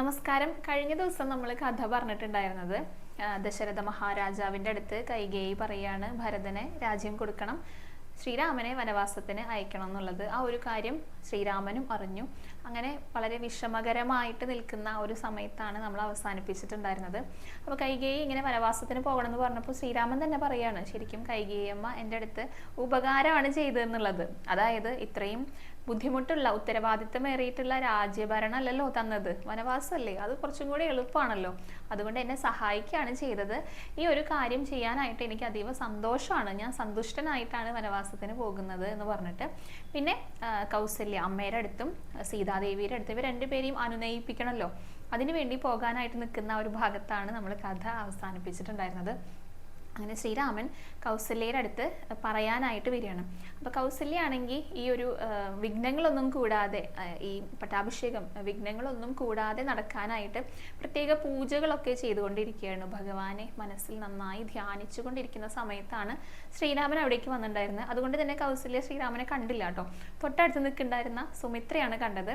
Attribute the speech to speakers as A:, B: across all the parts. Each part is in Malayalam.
A: നമസ്കാരം. കഴിഞ്ഞ ദിവസം നമ്മൾ കഥ പറഞ്ഞിട്ടുണ്ടായിരുന്നത് ദശരഥ മഹാരാജാവിന്റെ അടുത്ത് കൈകേയി പറയാണ് ഭരതനെ രാജ്യം കൊടുക്കണം ശ്രീരാമനെ വനവാസത്തിന് അയക്കണം എന്നുള്ളത്. ആ ഒരു കാര്യം ശ്രീരാമനും അറിഞ്ഞു. അങ്ങനെ വളരെ വിഷമകരമായിട്ട് നിൽക്കുന്ന ആ ഒരു സമയത്താണ് നമ്മൾ അവസാനിപ്പിച്ചിട്ടുണ്ടായിരുന്നത്. അപ്പോൾ കൈകേയി ഇങ്ങനെ വനവാസത്തിന് പോകണം എന്ന് പറഞ്ഞപ്പോൾ ശ്രീരാമൻ തന്നെ പറയാണ് ശരിക്കും കൈകേയമ്മ എന്റെ അടുത്ത് ഉപകാരമാണ് ചെയ്തതെന്നുള്ളത്. അതായത് ഇത്രയും ബുദ്ധിമുട്ടുള്ള ഉത്തരവാദിത്തമേറിയിട്ടുള്ള രാജ്യഭരണം അല്ലല്ലോ തന്നത്. വനവാസമല്ലേ? അത് കുറച്ചും കൂടി എളുപ്പമാണല്ലോ. അതുകൊണ്ട് എന്നെ സഹായിക്കുകയാണ് ചെയ്തത്. ഈ ഒരു കാര്യം ചെയ്യാനായിട്ട് എനിക്ക് അതീവ സന്തോഷമാണ്. ഞാൻ സന്തുഷ്ടനായിട്ടാണ് വനവാസത്തിന് പോകുന്നത് എന്ന് പറഞ്ഞിട്ട്. പിന്നെ കൗസല്യ അമ്മയുടെ അടുത്തും സീതാദേവിയുടെ അടുത്തും ഇവർ രണ്ടുപേരെയും അനുനയിപ്പിക്കണമല്ലോ അതിനുവേണ്ടി പോകാനായിട്ട് നിൽക്കുന്ന ഒരു ഭാഗത്താണ് നമ്മൾ കഥ അവസാനിപ്പിച്ചിട്ടുണ്ടായിരുന്നത്. അങ്ങനെ ശ്രീരാമൻ കൗസല്യയുടെ അടുത്ത് പറയാനായിട്ട് വരികയാണ്. അപ്പോൾ കൗസല്യ ആണെങ്കിൽ ഈ ഒരു വിഘ്നങ്ങളൊന്നും കൂടാതെ ഈ പട്ടാഭിഷേകം വിഘ്നങ്ങളൊന്നും കൂടാതെ നടക്കാനായിട്ട് പ്രത്യേക പൂജകളൊക്കെ ചെയ്തുകൊണ്ടിരിക്കുകയാണ്. ഭഗവാനെ മനസ്സിൽ നന്നായി ധ്യാനിച്ചുകൊണ്ടിരിക്കുന്ന സമയത്താണ് ശ്രീരാമൻ അവിടേക്ക് വന്നിട്ടുണ്ടായിരുന്നത്. അതുകൊണ്ട് തന്നെ കൗസല്യ ശ്രീരാമനെ കണ്ടില്ല കേട്ടോ. തൊട്ടടുത്ത് നിൽക്കുന്നുണ്ടായിരുന്ന സുമിത്രയാണ് കണ്ടത്.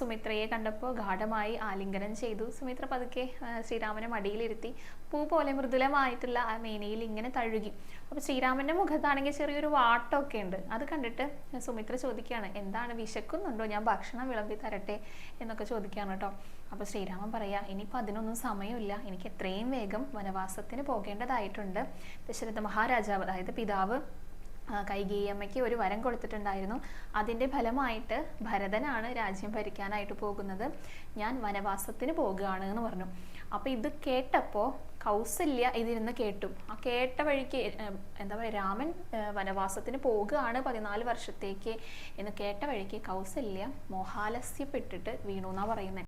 A: സുമിത്രയെ കണ്ടപ്പോൾ ഗാഠമായി ആലിംഗനം ചെയ്തു. സുമിത്ര പതുക്കെ ശ്രീരാമനെ മടിയിലിരുത്തി പൂ പോലെ മൃദുലമായിട്ടുള്ള ആ മേനയിൽ ഇങ്ങനെ തഴുകി. അപ്പോൾ ശ്രീരാമന്റെ മുഖത്താണെങ്കിൽ ചെറിയൊരു വാട്ടമൊക്കെ ഉണ്ട്. അത് കണ്ടിട്ട് സുമിത്ര ചോദിക്കുകയാണ് എന്താണ്? വിശക്കുന്നുണ്ടോ? ഞാൻ ഭക്ഷണം വിളമ്പി തരട്ടെ? എന്നൊക്കെ ചോദിക്കുകയാണ് കേട്ടോ. അപ്പോൾ ശ്രീരാമൻ പറയാ ഇനിയിപ്പോൾ അതിനൊന്നും സമയമില്ല. എനിക്ക് എത്രയും വേഗം വനവാസത്തിന് പോകേണ്ടതായിട്ടുണ്ട്. ദശരഥ മഹാരാജാവ് അതായത് പിതാവ് കൈകേയമ്മയ്ക്ക് ഒരു വരം കൊടുത്തിട്ടുണ്ടായിരുന്നു. അതിന്റെ ഫലമായിട്ട് ഭരതനാണ് രാജ്യം ഭരിക്കാനായിട്ട് പോകുന്നത്. ഞാൻ വനവാസത്തിന് പോകുകയാണ് എന്ന് പറഞ്ഞു. അപ്പോൾ ഇത് കേട്ടപ്പോൾ കൗസല്യ ഇതിരുന്ന് കേട്ടു. ആ കേട്ട വഴിക്ക് എന്താ പറയുക രാമൻ വനവാസത്തിന് പോകുകയാണ് പതിനാല് വർഷത്തേക്ക് എന്ന് കേട്ട വഴിക്ക് കൗസല്യ മോഹാലസ്യപ്പെട്ടിട്ട് വീണു എന്നാ പറയുന്നത്